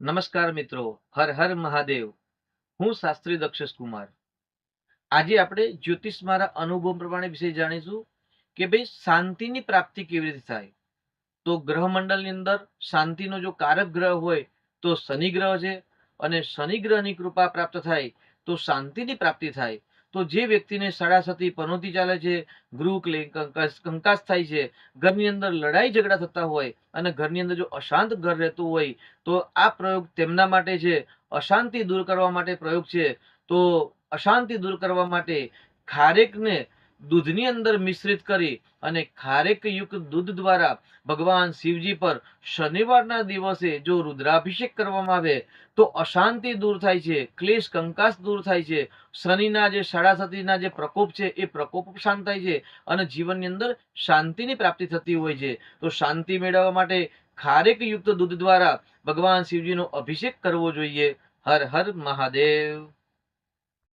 નમસ્કાર મિત્રો, હર હર મહાદેવ. હું શાસ્ત્રી દક્ષેશ કુમાર. આજે આપણે જ્યોતિષ મારા અનુભવ પ્રમાણે વિશે જાણીશું કે ભાઈ શાંતિની પ્રાપ્તિ કેવી રીતે થાય. તો ગ્રહ મંડળની અંદર શાંતિનો જો કારક ગ્રહ હોય તો શનિ ગ્રહ છે અને શનિ ગ્રહની કૃપા પ્રાપ્ત થાય તો શાંતિની પ્રાપ્તિ થાય. તો જે વ્યક્તિને સાડાસતી પનોતી ચાલે છે, ગૃહ કંકાસ થાય છે, ઘરની અંદર લડાઈ ઝઘડા થતા હોય અને ઘરની અંદર જો અશાંત ઘર રહેતું હોય, તો આ પ્રયોગ તેમના માટે છે. અશાંતિ દૂર કરવા માટે પ્રયોગ છે. તો અશાંતિ દૂર કરવા માટે ખારેકને દૂધની અંદર મિશ્રિત કરી અને ખારેકયુક્ત દૂધ દ્વારા ભગવાન શિવજી પર શનિવારના દિવસે જો રુદ્રાભિષેક કરવામાં આવે, તો અશાંતિ દૂર થાય છે, ક્લેશ કંકાસ દૂર થાય છે, શનિના જે સાડાસતીના જે પ્રકોપ છે, એ પ્રકોપ શાંત થાય છે અને જીવનની અંદર શાંતિની પ્રાપ્તિ થતી હોય છે. તો શાંતિ મેળવવા માટે ખારેકયુક્ત દૂધ દ્વારા ભગવાન શિવજીનો અભિષેક કરવો જોઈએ. હર હર મહાદેવ.